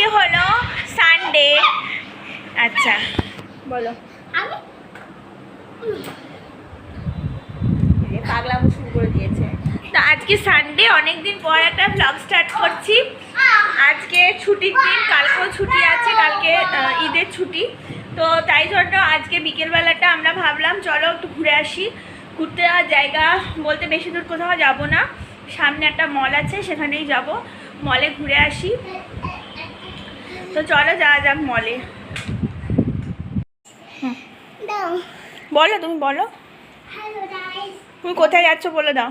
আজকে হলো সানডে আচ্ছা বলো। পাগলামো শুরু করে দিয়েছে। তো আজকে সানডে অনেকদিন পর একটা ব্লগ স্টার্ট করছি। আজকে ছুটির দিন কালকেও ছুটি আছে কালকে ঈদের ছুটি। তো তাই জন্য আজকে বিকেলবেলাটা আমরা ভাবলাম চলো একটু ঘুরে আসি। ঘুরতে যাওয়ার জায়গা বলতে বেশি দূর কোথাও যাব না। সামনে একটা মল আছে সেখানেই যাব। মলে ঘুরে আসি। তো চলো যাওয়া যাক মলে। বলো তুমি বলো। তুমি কোথায় যাচ্ছ বলে দাও।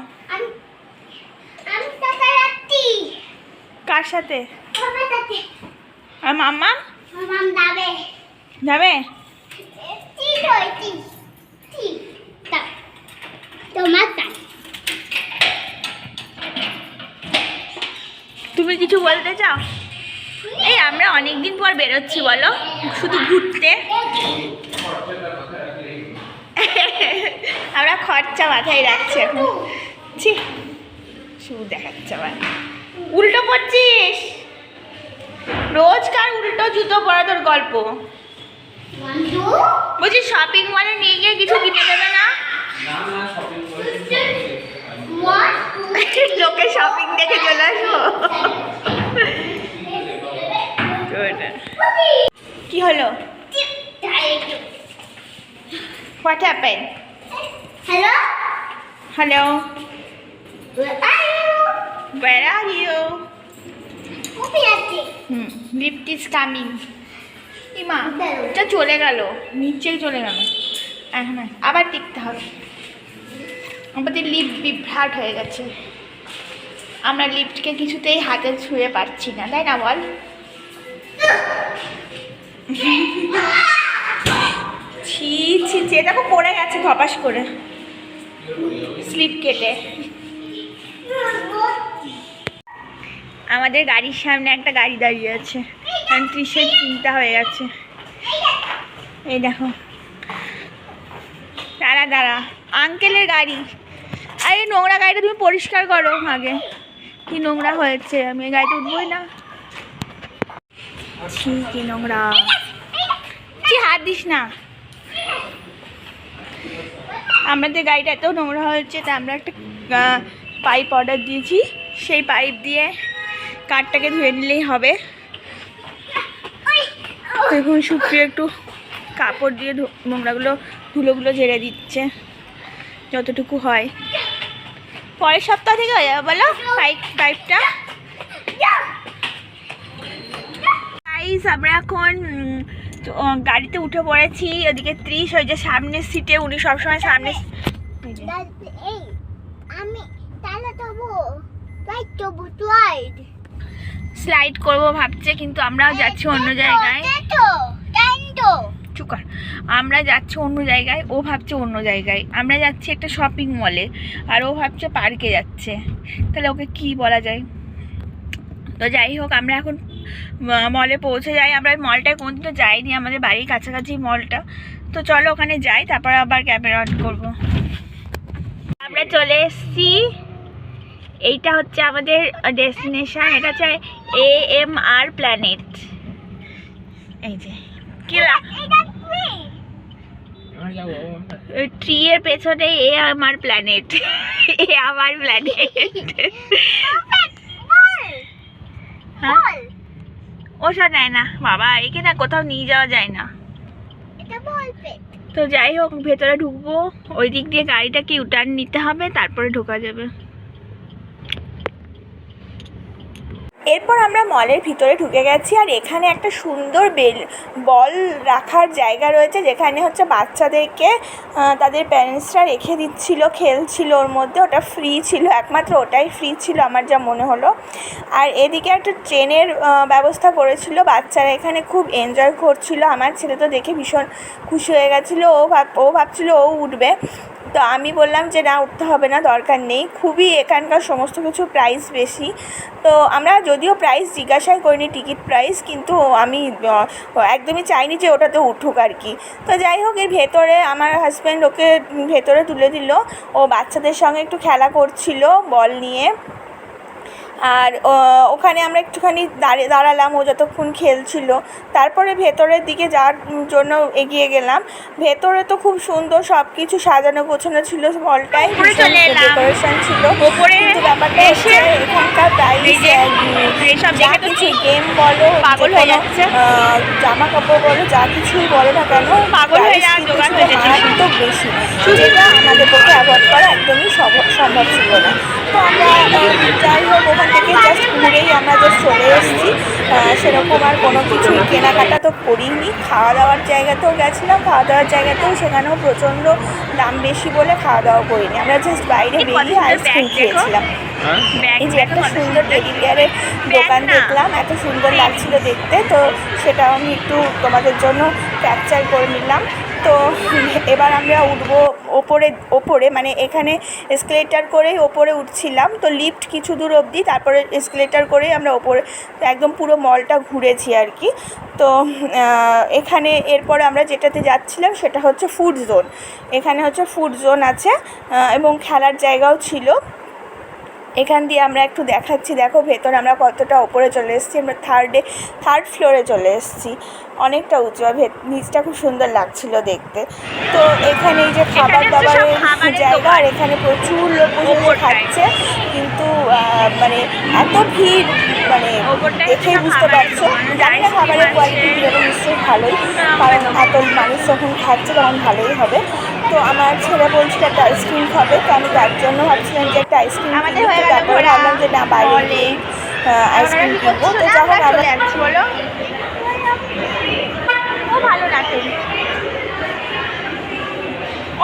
কার সাথে? আর মাম্মা? যাবে। তুমি কিছু বলতে চাও? এই আমরা অনেক দিন পর বেরোচ্ছি বলো। শুধু ঘুরতে। আমরা খরচা মাথায় রাখছি এখন। ছি শুধু দেখাচ্ছে আবার। উল্টো পড়ছিস রোজকার উল্টো জুতো পরা তোর গল্প? বলছি শপিং মলে নিয়ে গিয়ে কিছু কিনে দেবে না? লোকে শপিং দেখে চলে আসব। হলো? What happen hello? Hello where are you? Hmm lift is coming ইমা এটা চলে গেল। নিচেই চলে গেল। এখন আবার টিকতে হবে। আমাদের লিফট বিভ্রাট হয়ে গেছে। আমরা লিফটকে কিছুতেই হাতে ছুঁয়ে পারছি না তাই না বল? ছি ছি ছি দেখো পড়ে গেছে ধপাস করে। স্লিপ কেটে। আমাদের গাড়ির সামনে একটা গাড়ি দাঁড়িয়ে আছে। কারণ ত্রিশের চিন্তা হয়ে গেছে। এই দেখো। দাঁড়া দাঁড়া। আঙ্কেলের গাড়ি। আরে নোংরা গাড়িটা তুমি পরিষ্কার করো আগে। কি নোংরা হয়েছে? আমি এই গাড়িতে উঠবোই না। ছি কি নোংরা কি হাত দিস না আমাদের গাড়িটা এত নোংরা হয়েছে তা আমরা একটা পাইপ অর্ডার দিয়েছি সেই পাইপ দিয়ে কাঠটাকে ধুয়ে নিলেই হবে দেখুন সুপ্রিয় একটু কাপড় দিয়ে নোংরাগুলো ধুলোগুলো ঝেড়ে দিচ্ছে যতটুকু হয় পরের সপ্তাহ থেকে হয়ে যাবে বলো পাইপ পাইপটা গাইস আমরা এখন গাড়িতে উঠে পড়েছি। ওদিকে ত্রিশ ওই যে সামনের সিটে উনি সবসময় সামনে আমি স্লাইড করব ভাবছে কিন্তু আমরাও যাচ্ছি অন্য জায়গায়। চুকার আমরা যাচ্ছি অন্য জায়গায় ও ভাবছে অন্য জায়গায়। আমরা যাচ্ছি একটা শপিং মলে আর ও ভাবছে পার্কে যাচ্ছে। তাহলে ওকে কি বলা যায়? তো যাই হোক আমরা এখন মলে পৌঁছে যাই। আমরা মলটায় কোনদিনও যাইনি আমাদের বাড়ির কাছাকাছি মলটা তো চলো ওখানে যাই তারপর আবার ক্যামেরা অন করব। আমরা চলে এসছি। এইটা হচ্ছে আমাদের ডেস্টিনেশন এটা হচ্ছে এ এম আর প্ল্যানেট এই যে ট্রি এর পেছনে এ আমার প্ল্যানেট এ আমার প্ল্যানেট বল ওসব নেয় না। বাবা একে না কোথাও নিয়ে যাওয়া যায় না। তো যাই হোক ভেতরে ঢুকবো। ওই দিক দিয়ে গাড়িটা গাড়িটাকে ইউটার্ন নিতে হবে তারপরে ঢোকা যাবে। এরপর আমরা মলের ভিতরে ঢুকে গেছি আর এখানে একটা সুন্দর বেল, বল রাখার জায়গা রয়েছে যেখানে হচ্ছে বাচ্চাদেরকে তাদের প্যারেন্টসরা রেখে দিচ্ছিল, খেলছিল ওর মধ্যে। ওটা ফ্রি ছিল, একমাত্র ওটাই ফ্রি ছিল আমার যা মনে হলো। আর এদিকে একটা ট্রেনের ব্যবস্থা করেছিল। বাচ্চারা এখানে খুব এনজয় করছিল। আমার ছেলে তো দেখে ভীষণ খুশি হয়ে গেছিল। ও ভাব, ও ভাবছিল ও উঠবে। তো আমি বললাম যে, না, উঠতে হবে না, দরকার নেই। খুবই এখানকার সমস্ত কিছু প্রাইস বেশি। তো আমরা যদিও প্রাইস জিজ্ঞাসাই করিনি টিকিট প্রাইস কিন্তু আমি একদমই চাইনি যে ওটাতে উঠুক আর কি। তো যাই হোক, এর ভেতরে আমার হাজব্যান্ড ওকে ভেতরে তুলে দিল। ও বাচ্চাদের সঙ্গে একটু খেলা করছিল বল নিয়ে। আর ওখানে আমরা একটুখানি দাঁড়িয়ে দাঁড়ালাম ও যতক্ষণ খেলছিল। তারপরে ভেতরের দিকে যাওয়ার জন্য এগিয়ে গেলাম। ভেতরে তো খুব সুন্দর সব কিছু সাজানো গোছানো ছিল এলাম। ডেকোরেশন ছিল। ব্যাপারটা এখানকার প্রাইস এই এইসব যা দেখে তো কিছু গেম বলো পাগল হয়ে যাচ্ছে। জামা কাপড় বলো যা কিছুই বলো না কেন পাগল হয়ে যাওয়ার জোগাড় হয়ে যাচ্ছে। মারাত্মক বেশি। যেটা আমাদের পক্ষে অ্যাভয়েড করা একদমই সম্ভব ছিল না। তো আমরা যাই হোক ওখান থেকে জাস্ট ঘুরেই আমরা জাস্ট চলে এসেছি। সেরকম আর কোনো কিছুই কেনাকাটা তো করিনি। খাওয়া দাওয়ার জায়গাতেও গেছিলাম খাওয়া দাওয়ার জায়গাতেও সেখানেও প্রচণ্ড দাম বেশি বলে খাওয়া দাওয়া করিনি। আমরা জাস্ট বাইরে বেরিয়ে আইসক্রিম খেয়েছিলাম। ব্যাগ এই যে একটা সুন্দর টেডি বিয়ারের দোকান দেখলাম এত সুন্দর লাগছিল দেখতে। তো সেটাও আমি একটু তোমাদের জন্য ক্যাপচার করে নিলাম। তো এবার আমরা উঠবো ওপরে ওপরে মানে এখানে এসকেলেটার করেই ওপরে উঠছিলাম। তো লিফট কিছু দূর অবধি তারপরে এসকেলেটার করেই আমরা ওপরে একদম পুরো মলটা ঘুরেছি আর কি। তো এখানে এরপরে আমরা যেটাতে যাচ্ছিলাম সেটা হচ্ছে ফুড জোন এখানে হচ্ছে ফুড জোন আছে এবং খেলার জায়গাও ছিল। এখান দিয়ে আমরা একটু দেখাচ্ছি দেখো ভেতর আমরা কতটা ওপরে চলে এসেছি আমরা থার্ডে থার্ড ফ্লোরে চলে এসেছি। অনেকটা উঁচু আর নিচটা খুব সুন্দর লাগছিল দেখতে। তো এখানে এই যে খাবার দাবারের জায়গা আর এখানে প্রচুর লোক খাচ্ছে কিন্তু মানে এত ভিড় মানে দেখেই বুঝতে পারছ। জানি না খাবারের কোয়ালিটি কীরকম নিশ্চয়ই ভালোই কারণ এত মানুষ যখন খাচ্ছে তখন ভালোই হবে। তো আমার ছেলে বলছিল একটা আইসক্রিম খাবে তো আমি তার জন্য ভাবছিলাম যে একটা আইসক্রিম আমাদের হয়ে গেল তারপরে। ভাবলাম যে না বাইরে আইসক্রিম কিনবো। তো যখন আমরা যাচ্ছি বলো। ও ভালো লাগে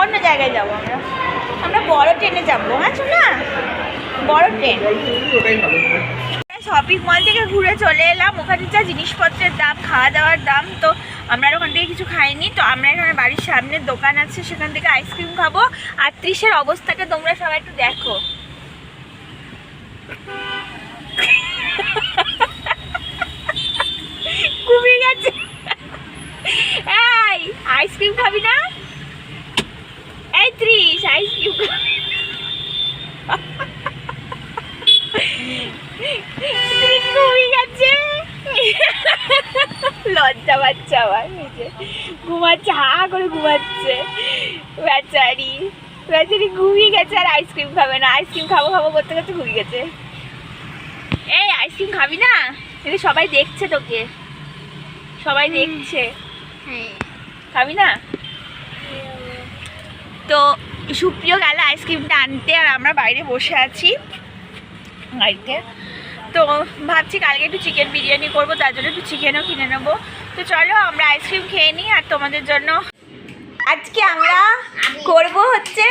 অন্য জায়গায় যাব আমরা। আমরা বড় ট্রেনে যাব হ্যাঁ শোনা বড় ট্রেন শপিং মল থেকে ঘুরে চলে এলাম। ওখানে যা জিনিসপত্রের দাম খাওয়া দাওয়ার দাম তো আমরা ওখান থেকে কিছু খাইনি। তো আমরা এখানে বাড়ির সামনে দোকান আছে, সেখান থেকে আইসক্রিম খাব। আর ত্রিশের অবস্থাটা তোমরা সবাই একটু দেখো। খাবি না? লজ্জা পাচ্ছে আমার নিজে ঘুমাচ্ছে হা করে ঘুমাচ্ছে। বেচারি বেচারি ঘুমিয়ে গেছে আর আইসক্রিম খাবে না। আইসক্রিম খাব খাব করতে করতে ঘুমিয়ে গেছে। এই আইসক্রিম খাবি না? কিন্তু সবাই দেখছে তোকে। সবাই দেখছে। হ্যাঁ। খাবি না? তো সুপ্রিয় গেল আইসক্রিমটা আনতে আর আমরা বাইরে বসে আছি। গাড়িতে তো ভাবছি কালকে একটু চিকেন বিরিয়ানি করব তার জন্য একটু চিকেনও কিনে নেব। তো চলো আমরা আইসক্রিম খেয়ে নিই আর তোমাদের জন্য। আজকে আমরা করব হচ্ছে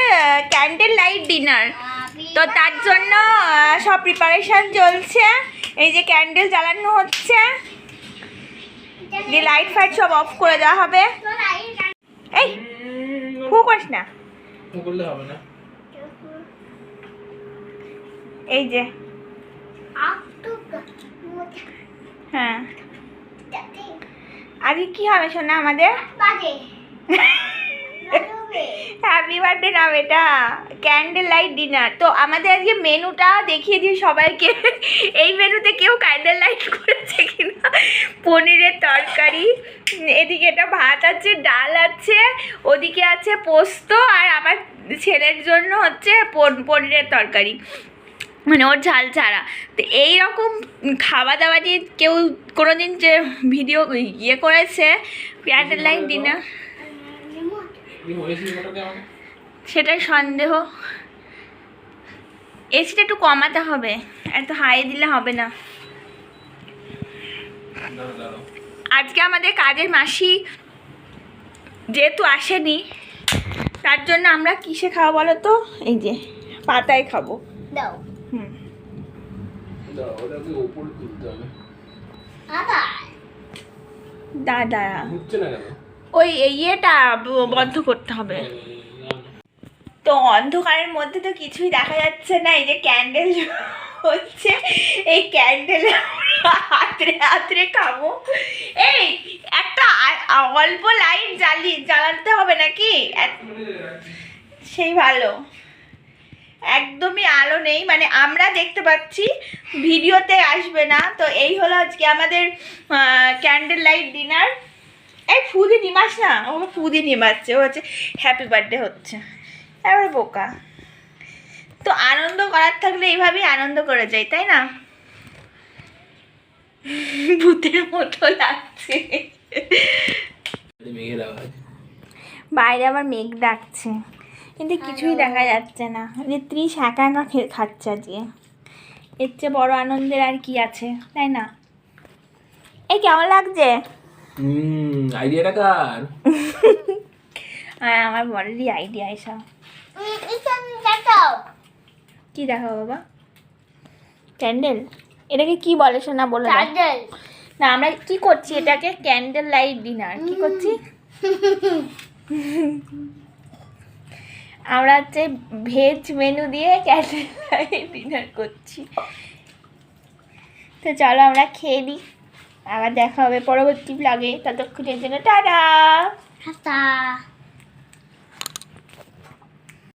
ক্যান্ডেল লাইট ডিনার তো তার জন্য সব প্রিপারেশন চলছে। এই যে ক্যান্ডেল জ্বালানো হচ্ছে। দিয়ে লাইট ফাইট সব অফ করে দেওয়া হবে। এই ফু করিস না। এই যে। হ্যাঁ। আজকে কি হবে শোনা আমাদের? হ্যাপি বার্থডে না বেটা ক্যান্ডেল লাইট ডিনার তো আমাদের আজকে মেনুটা দেখিয়ে দিই সবাইকে। এই মেনুতে কেউ ক্যান্ডেল লাইট করেছে কিনা? পনিরের তরকারি। এদিকে এটা ভাত আছে ডাল আছে ওদিকে আছে পোস্ত আর আমার ছেলের জন্য হচ্ছে পন- পনিরের তরকারি। মানে ওর ঝাল ছাড়া। তো এই রকম খাওয়া দাওয়া নিয়ে কেউ কোনো দিন যে ভিডিও ইয়ে করেছে ক্যান্ডেল লাইন ডিনার সেটাই সন্দেহ। এসিটা একটু কমাতে হবে, এত হাই দিলে হবে না। আজকে আমাদের কাজের মাসি যেহেতু আসেনি, তার জন্য আমরা কিসে খাওয়া বলো তো? এই যে, পাতায় খাব। দাও। হুম। দাদা। ওই ইয়েটা ব- বন্ধ করতে হবে। তো অন্ধকারের মধ্যে তো কিছুই দেখা যাচ্ছে না এই যে ক্যান্ডেল হচ্ছে এই ক্যান্ডেল হাতরে হাতরে খাব। এই একটা অল্প লাইট জ্বালি জ্বালাতে হবে নাকি? সেই ভালো। একদমই আলো নেই। মানে আমরা দেখতে পাচ্ছি ভিডিওতে আসবে না। তো এই হলো আজকে আমাদের ক্যান্ডেল লাইট ডিনার এই ফুদি নিমাস না? ও ফুদি নিমাচ্ছে ও হচ্ছে হ্যাপি বার্থডে হচ্ছে। এবার বোকা। তো আনন্দ করার থাকলে এইভাবেই আনন্দ করে যাই তাই না? ভূতের মতো লাগছে। বাইরে আবার মেঘ ডাকছে। কিন্তু কিছুই দেখা যাচ্ছে না। যে ত্রিশ একা একা খে- খাচ্ছে আজকে। এর চেয়ে বড় আনন্দের আর কি আছে তাই না? এই কেমন লাগছে? হুম আইডিয়াটা কার? আমার বড়েরই আইডিয়া এসব কি দেখো বাবা? ক্যান্ডেল এটাকে কি বলে শোনা বলে না আমরা কি করছি এটাকে? ক্যান্ডেল লাইট ডিনার কি করছি? আমরা হচ্ছে ভেজ মেনু দিয়ে লাইট ডিনার করছি। তো চলো আমরা খেয়ে নিই আবার দেখা হবে পরবর্তী ব্লগে ততক্ষণের জন্য টাটা!